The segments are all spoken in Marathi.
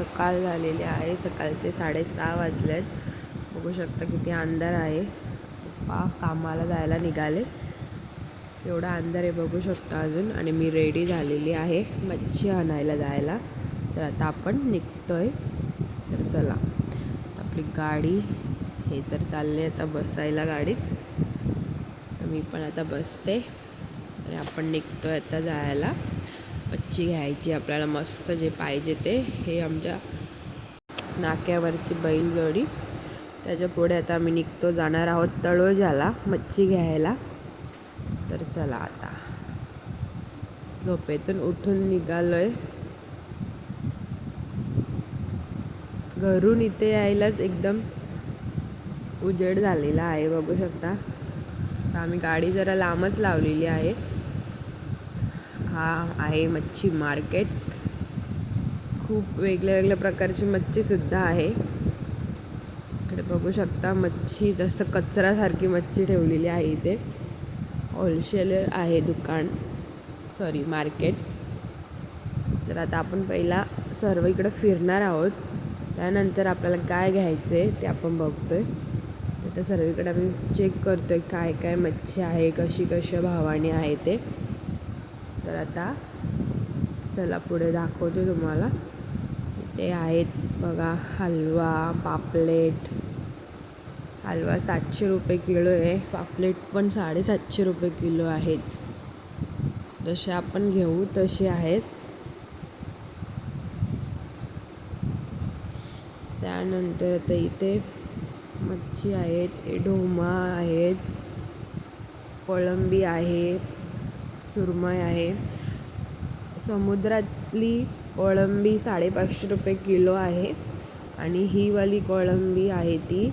सकाळ झालेली आहे. सकाळचे साडेसहा वाजले आहेत बघू शकता किती अंधार आहे. पप्पा कामाला जायला निघाले. एवढा अंधार आहे बघू शकता अजून. आणि मी रेडी झालेली आहे मच्छी आणायला जायला. तर आता आपण निघतो आहे तर चला. आपली गाडी हे तर चालले आता बसायला गाडीत. तर मी पण आता बसते. आणि आपण निघतो आहे आता जायला. मच्छी घ्यायची आपल्याला मस्त जे पाहिजे ते. हे आमच्या नाक्यावरची बैलजोडी त्याच्या पुढे आता आम्ही निघतो जाणार आहोत तळोजाला मच्छी घ्यायला. तर चला आता. झोपेतून उठून निघालोय. घरून इथे यायलाच एकदम उजेड झालेला आहे बघू शकता. तर आम्ही गाडी जरा लांबच लावलेली आहे. हा आहे मच्छी मार्केट. खूप वेगळ्या वेगळ्या प्रकारची मच्छीसुद्धा आहे. इकडे बघू शकता मच्छी जसं कचरासारखी मच्छी ठेवलेली आहे इथे. होलसेलर आहे दुकान. सॉरी मार्केट तर आता आपण पहिला सर्व इकडं फिरणार आहोत. त्यानंतर आपल्याला काय घ्यायचं आहे ते आपण बघतो आहे तर सर्वीकडे आम्ही चेक करतो आहे काय काय मच्छी आहे कशी कशा भावाने आहे ते. तर आता चला पुढे दाखवते तुम्हाला. ते आहेत बघा हलवा पापलेट. हलवा सातशे रुपये किलो आहे. पापलेट पण साडेसातशे रुपये किलो आहेत. जसे आपण घेऊ तसे आहेत. त्यानंतर आता इथे मच्छी आहेत ढोमा आहेत कोळंबी आहे सुरमई आहे. समुद्रातली कोळंबी साडेपाचशे रुपये किलो आहे आणि ही वाली कोळंबी आहे ती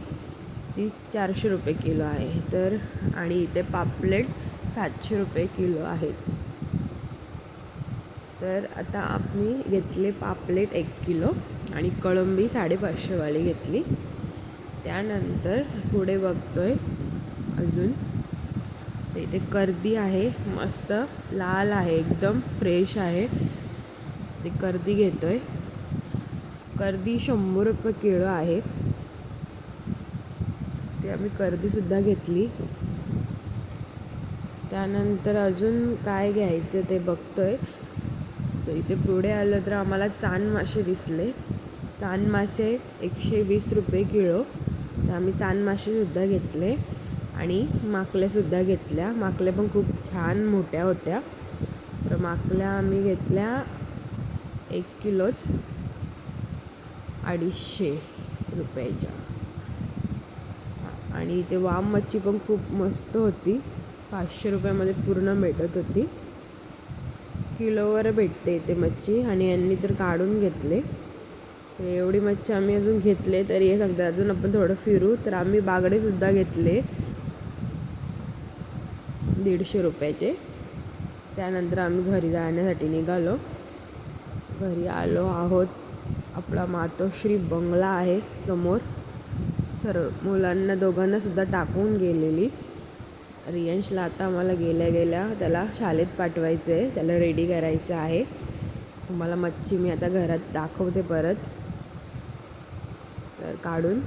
ती चारशे रुपये किलो आहे. तर आणि इथे पापलेट सातशे रुपये किलो आहेत तर आता आम्ही घेतले पापलेट एक किलो आणि कोळंबी साडेपाचशेवाली घेतली. त्यानंतर पुढे बघतोय अजून इथे कर्दी आहे मस्त लाल आहे एकदम फ्रेश आहे. ते कर्दी घेतोय. कर्दी शंभर रुपये किलो आहे. ते आम्ही कर्दीसुद्धा घेतली. त्यानंतर अजून काय घ्यायचं ते बघतोय. तर इथे पुढे आलं तर आम्हाला चांद मासे दिसले. चांद मासे एकशे वीस रुपये किलो. तर आम्ही चांद मासेसुद्धा घेतले. आणि माकल्यासुद्धा घेतल्या. माकल्या पण खूप छान मोठ्या होत्या. तर माकल्या आम्ही घेतल्या एक किलोच अडीचशे रुपयाच्या. आणि इथे वाम मच्छी पण खूप मस्त होती. पाचशे रुपयामध्ये पूर्ण भेटत होती. किलोवर भेटते इथे मच्छी. आणि यांनी तर काढून घेतले. एवढी मच्छी आम्ही अजून घेतले तरी हे सांगतात अजून आपण थोडं फिरू. तर आम्ही बागडेसुद्धा घेतले. दीडशे रुपयाचे. त्यानंतर आम्ही घरी जाण्यासाठी निघालो. घरी आलो आहोत. आपला मातोश्री बंगला आहे समोर. सर्व मुलांना दोघांना सुद्धा टाकून गेलेली. रियांशला आता आम्हाला गेल्या गेल्या त्याला शाळेत पाठवायचं आहे. त्याला रेडी करायचं आहे. तुम्हाला मच्छी मी आता घरात दाखवते परत. तर काढून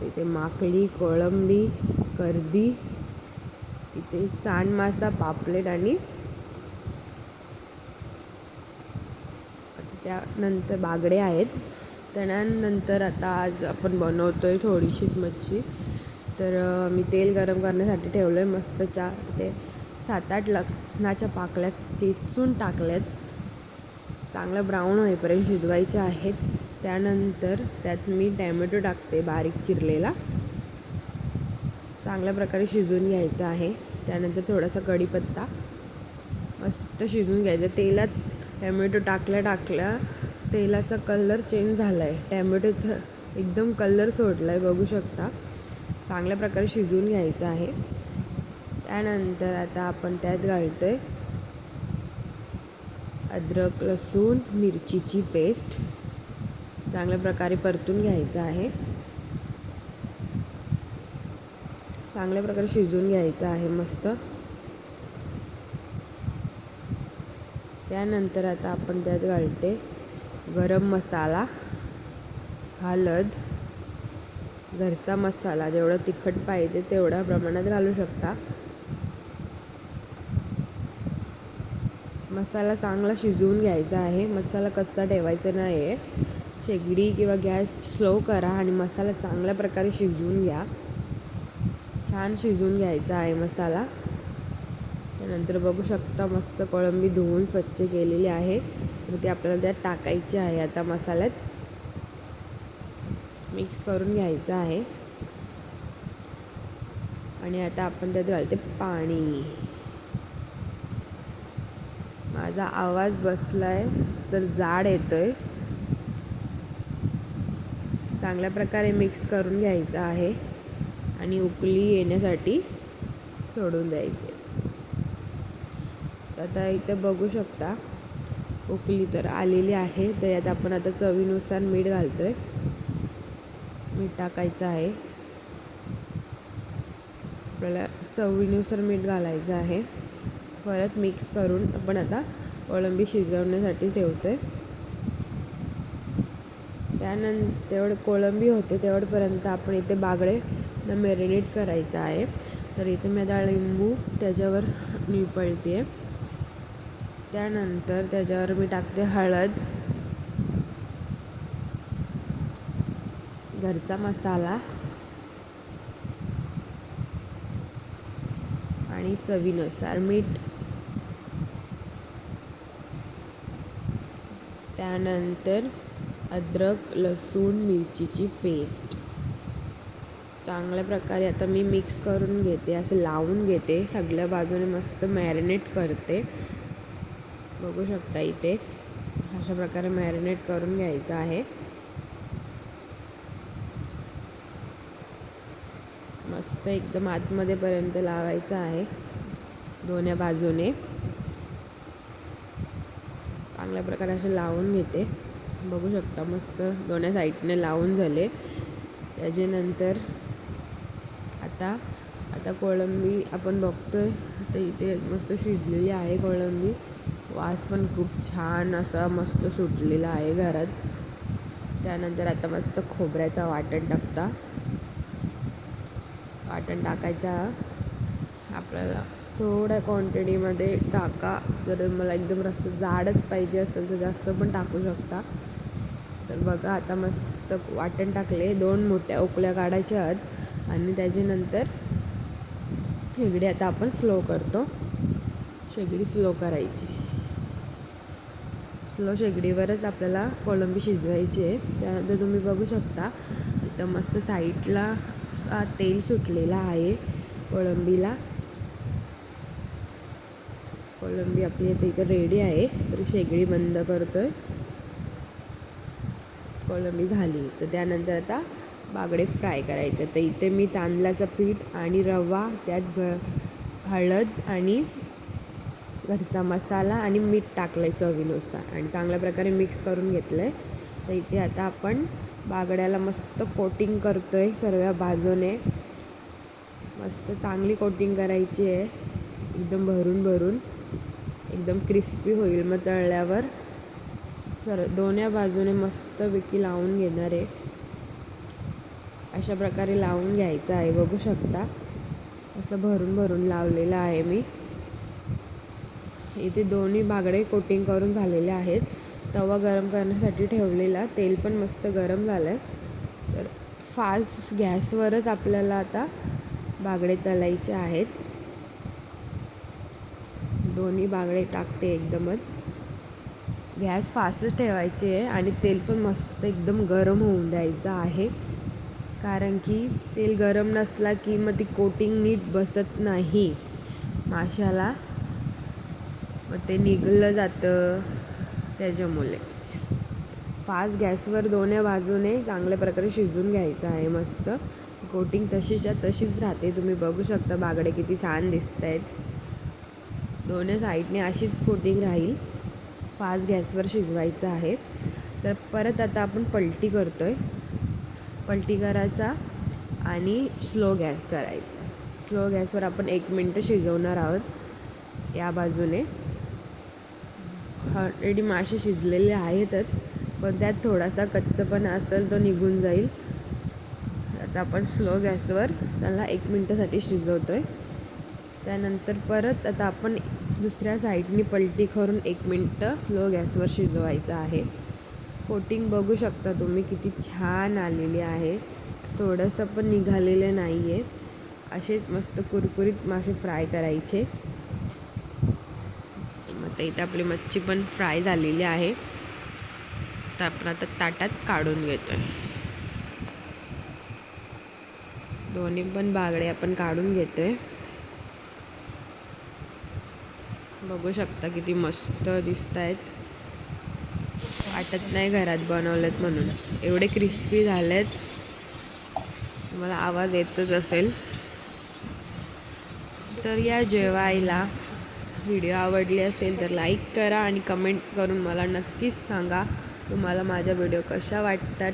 तिथे माकडी कोळंबी कर्दी इथे चांद मासा पापलेट आणि त्यानंतर बागडे आहेत. त्यानंतर आता आज आपण बनवतो आहे थोडीशीच मच्छी. तर मी तेल गरम करण्यासाठी ठेवलं आहे मस्त चा ते सात आठ लसणाच्या पाकल्यात चेचून टाकल्यात. चांगलं ब्राऊन होईपर्यंत शिजवायचे आहेत. त्यानंतर त्यात मी टॅमॅटो टाकते बारीक चिरलेला. चांगल्या प्रकारे शिजून घ्यायचं आहे. त्यानंतर थोडासा कढीपत्ता मस्त शिजून घ्यायचं. तेलात टॅमॅटो टाकल्या टाकल्या तेलाचा कलर चेंज झाला आहे टॅमॅटोचा एकदम कलर सोडला आहे बघू शकता. चांगल्या प्रकारे शिजवून घ्यायचं आहे. त्यानंतर आता आपण त्यात घालतो आहे अद्रक लसूण मिरचीची पेस्ट. चांगल्या प्रकारे परतून घ्यायचं आहे. चांगल्या प्रकारे शिजवून घ्यायचं आहे मस्त. त्यानंतर आता आपण त्यात घालते गरम मसाला हळद. घरचा मसाला जेवढं तिखट पाहिजे तेवढ्या प्रमाणात घालू शकता. मसाला चांगला शिजवून घ्यायचा आहे. मसाला कच्चा ठेवायचा नाही आहे शेगडी किंवा गॅस स्लो करा आणि मसाला चांगल्या प्रकारे शिजवून घ्या. छान शिजवून घ्यायचा आहे मसाला. त्यानंतर बघू शकता मस्त कोळंबी धुवून स्वच्छ केलेली आहे. तर ती आपल्याला त्यात टाकायची आहे आता मसाल्यात. मिक्स करून घ्यायचं आहे. आणि आता आपण त्यात घालते पाणी. माझा आवाज बसलाय तर जाड येतोय. चांगल्या प्रकारे मिक्स करून घ्यायचं आहे. आणि उकली येण्यासाठी सोडून द्यायचे. आता इथे बघू शकता उकली तर आलेली आहे. तर यात आपण आता चवीनुसार मीठ घालतोय. मीठ टाकायचं आहे. आपल्याला चवीनुसार मीठ घालायचं आहे. परत मिक्स करून आपण आता कोळंबी शिजवण्यासाठी ठेवतो आहे त्यानंतर तेवढं कोळंबी होते तेवढपर्यंत आपण इथे बागडे मॅरिनेट करायचं आहे. तर इथे मी डाळिंबू लिंबू त्याच्यावर निपळते त्यानंतर त्याच्यावर मी टाकते हळद. घरचा मसाला. आणि चवीनुसार मीठ. त्यानंतर अद्रक लसूण मिरचीची पेस्ट. चांगल्या प्रकारे आता मी मिक्स करून घेते असं लावून घेते. सगळ्या बाजूने मस्त मॅरिनेट करते. बघू शकता इथे अशा प्रकारे मॅरिनेट करून घ्यायचं आहे. मस्त एकदम आतमध्येपर्यंत लावायचं आहे दोन्ही बाजूने. चांगल्या प्रकारे असे लावून घेते. बघू शकता मस्त दोन्ही साईडने लावून झाले. त्याच्यानंतर आता आता कोळंबी आपण बघतोय. तर इथे मस्त शिजलेली आहे कोळंबी. वास पण खूप छान असा मस्त सुटलेला आहे घरात. त्यानंतर आता मस्त खोबऱ्याचा वाटण टाकता. वाटण टाकायचा. आपल्याला थोड्या क्वांटिटीमध्ये टाका. जर मला एकदम रस्ता जाडच पाहिजे असेल तर जास्त पण टाकू शकता. तर बघा आता मस्त वाटण टाकले. दोन मोठ्या उकळ्या काढायच्या आहेत. आणि त्याच्यानंतर शेगडी आता आपण स्लो करतो. शेगडी स्लो करायची. स्लो शेगडीवरच आपल्याला कोळंबी शिजवायची आहे. त्यानंतर तुम्ही बघू शकता इथं मस्त साईडला तेल सुटलेलं आहे कोळंबीला कोळंबी आपली आता इथं रेडी आहे. तर शेगडी बंद करतोय. कोळंबी झाली. तर त्यानंतर आता बागडे फ्राय करायचे. तर इथे मी तांदळाचं पीठ आणि रवा त्यात ग हळद आणि घरचा मसाला आणि मीठ टाकलं आहे चवीनुसार आणि चांगल्या प्रकारे मिक्स करून घेतलं आहे तर इथे आता आपण बागड्याला मस्त कोटिंग करतो आहे सर्व बाजूने. मस्त चांगली कोटिंग करायची आहे. एकदम भरून भरून. एकदम क्रिस्पी होईल मग तळल्यावर. सर दोन्ही बाजूने मस्तपैकी लावून घेणार आहे. अशा प्रकारे लावून घ्यायचं आहे बघू शकता. असं भरून भरून लावलेलं आहे मी. इथे दोन्ही बागडे कोटिंग करून झालेले आहेत. तवा गरम करण्यासाठी ठेवलेला. तेल पण मस्त गरम झालं आहे तर फास्ट गॅसवरच आपल्याला आता बागडे तलायचे आहेत. दोन्ही बागडे टाकते एकदमच. गॅस फास्टच ठेवायचे आहे आणि तेल पण मस्त एकदम गरम होऊन द्यायचं आहे. कारण की तेल गरम नसला की मग ती कोटिंग नीट बसत नाही. माशाला. मग ते निघलं जातं त्याच्यामुळे. फास्ट गॅसवर दोन्ही बाजूने चांगल्या प्रकारे शिजून घ्यायचं आहे मस्त. कोटिंग तशीच्या तशीच राहते. तुम्ही बघू शकता बागडे किती छान दिसत आहेत दोन्ही साईडने अशीच कोटिंग राहील. फास्ट गॅसवर शिजवायचं आहे. तर परत आता आपण पलटी करतो आहे पलटी करायचा आणि स्लो गॅस करायचा. स्लो गॅसवर आपण एक मिनटं शिजवणार आहोत. या बाजूने. ऑलरेडी मासे शिजलेले आहेतच पण त्यात थोडासा कच्चपणा असेल तो निघून जाईल. आता आपण स्लो गॅसवर त्याला एक मिनटासाठी शिजवतो आहे त्यानंतर परत आता आपण दुसऱ्या साईडनी पलटी करून एक मिनटं स्लो गॅसवर शिजवायचं आहे. कोटिंग बघू शकता तुम्ही किती छान आलेली आहे. थोडंसं पण निघालेलं नाही आहे असेच मस्त कुरकुरीत मासे फ्राय करायचे. मग ते इथं आपली मच्छी पण फ्राय झालेली आहे. तर आपण आता ताटात काढून घेतोय. दोन्ही पण बागडे आपण काढून घेतोय. बघू शकता किती मस्त दिसत आहेत वाटत नाही घरात बनवलेत म्हणून. एवढे क्रिस्पी झालेत. तुम्हाला आवाज येतच असेल. तर या जेवायला व्हिडिओ आवडली असेल तर लाईक करा आणि कमेंट करून मला नक्कीच सांगा तुम्हाला माझ्या व्हिडिओ कशा वाटतात.